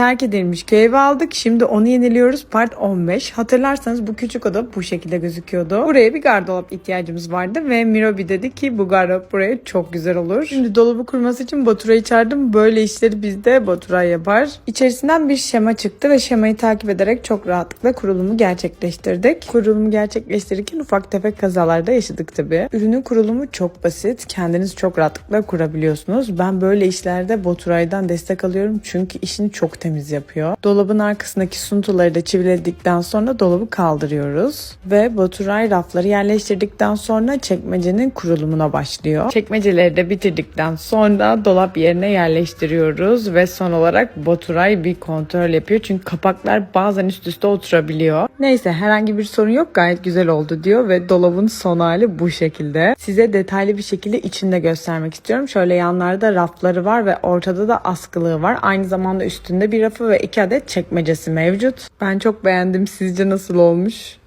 terk edilmiş köy aldık. Şimdi onu yeniliyoruz. Part 15. Hatırlarsanız bu küçük oda bu şekilde gözüküyordu. Buraya bir gardırop ihtiyacımız vardı ve Mirobi dedi ki bu gardırop buraya çok güzel olur. Şimdi dolabı kurması için Baturay'ı çağırdım. Böyle işleri bizde Baturay yapar. İçerisinden bir şema çıktı ve şemayı takip ederek çok rahatlıkla kurulumu gerçekleştirdik. Kurulumu gerçekleştirirken ufak tefek kazalarda yaşadık tabii. Ürünün kurulumu çok basit. Kendiniz çok rahatlıkla kurabiliyorsunuz. Ben böyle işlerde Baturay'dan destek alıyorum çünkü işini çok temiz yapıyor. Dolabın arkasındaki suntuları da çiviledikten sonra dolabı kaldırıyoruz. Ve Baturay rafları yerleştirdikten sonra çekmecenin kurulumuna başlıyor. Çekmeceleri de bitirdikten sonra dolap yerine yerleştiriyoruz ve son olarak Baturay bir kontrol yapıyor. Çünkü kapaklar bazen üst üste oturabiliyor. Neyse herhangi bir sorun yok gayet güzel oldu diyor ve dolabın son hali bu şekilde. Size detaylı bir şekilde içinde göstermek istiyorum. Şöyle yanlarda rafları var ve ortada da askılığı var. Aynı zamanda üstünde bir rafı ve iki adet çekmecesi mevcut. Ben çok beğendim. Sizce nasıl olmuş?